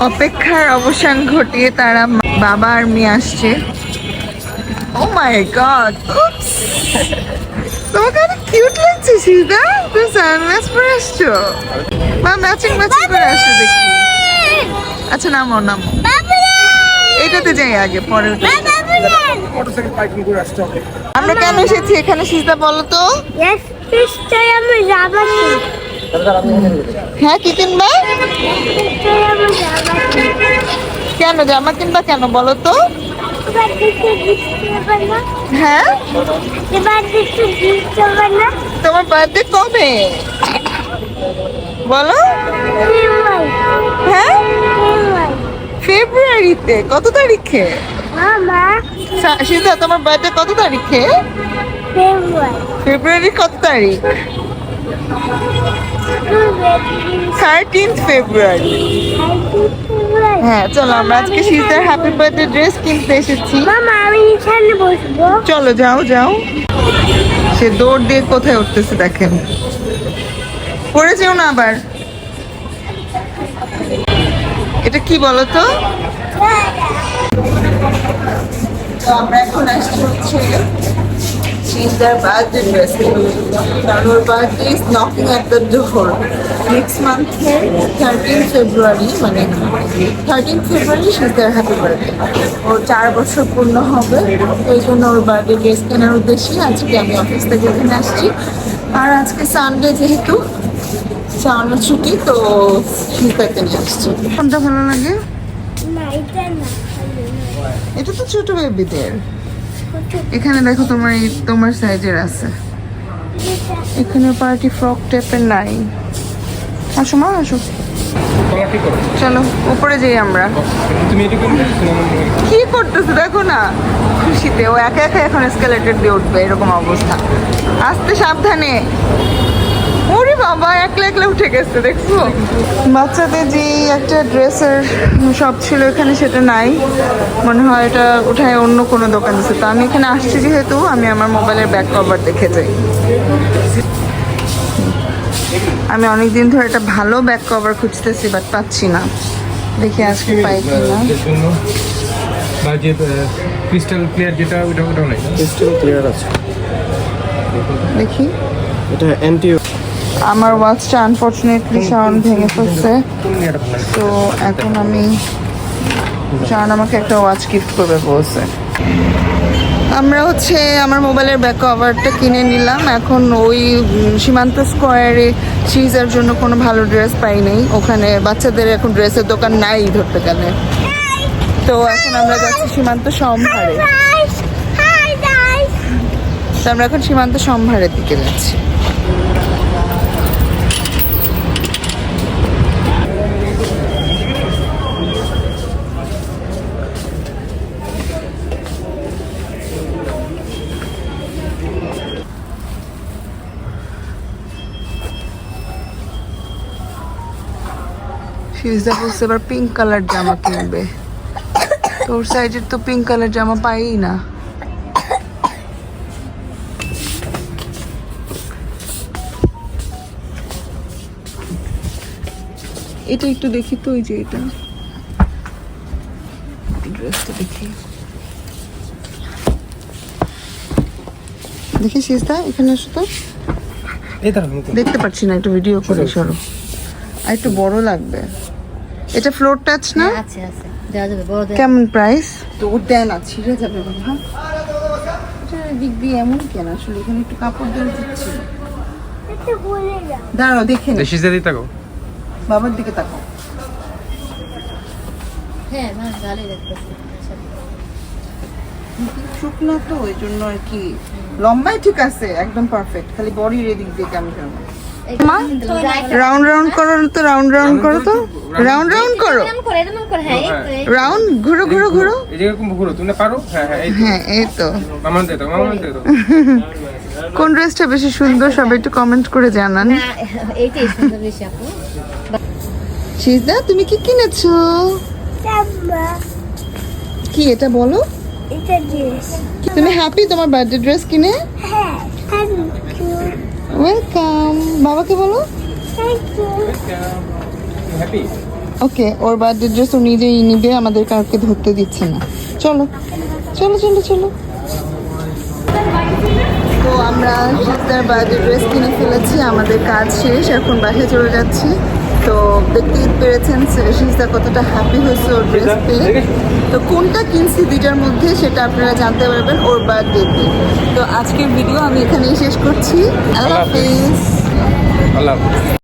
অপেক্ষার অবসান ঘটিয়ে তারা বাবা আর মেয়ে আসছে। ও মাই গড তোমাকে অনেক কিউট লাগছে সিদা তুমি সানগ্লাস পরে আসছো। মা ম্যাচিং ম্যাচিং করে আসছো দেখি। আচ্ছা নামো নামো। এটাতে যাই আগে পরে আমরা কেন এসেছি এখানে সিজদা বলো তো? হ্যাঁ কি কিনবা? কেন জামা কিনবা কেন বলো তো? হ্যাঁ? তোমার বার্থডে কবে? বলো। হ্যাঁ? ফেব্রুয়ারিতে কত তারিখে? মামা সা- তোমার বার্থডে কত তারিখে? ফেব্রুয়ারি। কত তারিখ? তুই বেবি থার্টিন ফেব্রুয়ারি হ্যাঁ চলো আমরা আজকে সিজার হ্যাপি বার্থডে ড্রেস কিনতে এসেছি। চলো যাও যাও। সে দৌড় দিয়ে কোথায় উঠতেছে দেখেন। পড়ে যেও না আবার। এটা কি বলো তো তো আমরা এখন আসছি হচ্ছে সিজার বার্থডে ড্রেস কারণ ওর birthday is knocking at the door next মান্থের thirteen February মানে thirteen February Caesar happy birthday ওর চার বছর পূর্ণ হবে তো এই জন্য ওর বার্থডে ড্রেস কেনার উদ্দেশ্যে আজকে আমি অফিস থেকে এখানে আসছি। আর আজকে সানডে যেহেতু চালানোর ছুটি তো সিজাকে নিয়ে আসছি। কোনটা ভালো লাগে? না এটা না এটা তো ছোট বেবিদের এখানে দেখো তোমার এই, তোমার সাইজের আছে। এখানে পার্টি ফ্রক টাইপের নাই আসো মা, আসো। চলো, উপরে যাই আমরা। কি করতেছো? দেখো না। খুশিতে। ও একা একা এখন স্কেলেটেড দিয়ে উঠবে, এরকম অবস্থা। আসতে সাবধানে। ওরে বাবা একলা একলা উঠে গেছে দেখছ? বাচ্চাদের যে একটা ড্রেসের শপ ছিল এখানে সেটা নাই। মনে হয় এটা উঠায় অন্য কোনো দোকান আছে। তো আমি এখানে আসছি যেহেতু আমি আমার মোবাইলের ব্যাক কভার দেখে যাই। আমি অনেক দিন ধরে একটা ভালো ব্যাক কভার খুঁজতেছি বাট পাচ্ছি না। দেখি আজকে পাই কি না এর বা যে ক্রিস্টাল ক্লিয়ার যেটা ওটা ওটাও নাই। ক্রিস্টাল ক্লিয়ার আছে। দেখি। এটা অ্যান্টি আমার ওয়াচটা আনফর্চুনেটলি শাওন ভেঙে ফেলছে? তো এখন আমি শাওন আমাকে একটা ওয়াচ গিফট করবে বলছে। আমরা হচ্ছে আমার মোবাইলের ব্যাক কভারটা কিনে নিলাম। এখন ওই সীমান্ত স্কোয়ারে সিজার জন্য কোনো ভালো ড্রেস পাই নাই। ওখানে বাচ্চাদের এখন ড্রেসের দোকান নাই ধরতে গেলে। তো এখন আমরা যাচ্ছি সীমান্ত সম্ভারে। তো আমরা এখন সীমান্ত সম্ভারের দিকে যাচ্ছি। ফিউজা বলছে এবার পিঙ্ক কালার জামা কিনবে। তোর সাইজের তো পিঙ্ক কালার জামা পাই না। এটা একটু দেখি তো ওই যে এটা। ড্রেসটা দেখি। দেখি সিস্তা এখানে আসো তো। দেখতে পাচ্ছি না একটু ভিডিও করে সরো আর একটু বড় লাগবে। এটা ফ্লোর টাচ না? আছে আছে। দেওয়া যাবে বড়দের কেমন প্রাইস তো ও দেন না ছিঁড়ে যাবে বাবা দিক দিয়ে এমন কেন আসলে এখানে একটু কাপড় দেওয়া দিচ্ছি দাঁড়াও দেখে নে। দেশি জাতি থাকো। বাবার দিকে তাকাও। হ্যাঁ না ভালোই দেখতেছে। শুকনো তো ওই জন্য আর কি। লম্বাই ঠিক আছে একদম পারফেক্ট খালি বডির এদিক দিয়ে কেমন কেমন রাউন্ড রাউন্ড করো তো রাউন্ড রাউন্ড করো তো। রাউন্ড রাউন্ড করো। করে হ্যাঁ। রাউন্ড ঘুরো ঘুরো ঘুরো। এরকম ঘুরো তুমি পারো? হ্যাঁ হ্যাঁ এই তো। হ্যাঁ দে দে কোন ড্রেসটা বেশি সুন্দর সবাই একটু কমেন্ট করে জানান। এইটাই সুন্দর বেশি আপু। সিজদা তুমি কি কিনেছো? কি এটা বলো? এটা ড্রেস তুমি হ্যাপি তোমার বার্থডে ড্রেস কিনে? হ্যাঁ থ্যাংক ইউ ওয়েলকাম বাবাকে বলো। ওকে ওর বার্থডে ড্রেস ও নিজেই নিবে আমাদের কাউকে ধরতে দিচ্ছে না। চলো চলো চলো চলো। তো আমরা সিস্টার বার্থডে ড্রেস কিনে ফেলেছি আমাদের কাজ শেষ এখন বাসায় চলে যাচ্ছি। তো দেখতেই পেরেছেন সিস্টার কতটা হ্যাপি হয়েছে ওর ড্রেস পেয়ে তো কোনটা কিনছি দুইটার মধ্যে সেটা আপনারা জানতে পারবেন ওর বার্থডেতে তো। আজকের ভিডিও আমি এখানেই শেষ করছি। আল্লাহ হাফিজ। আল্লাহ হাফিজ।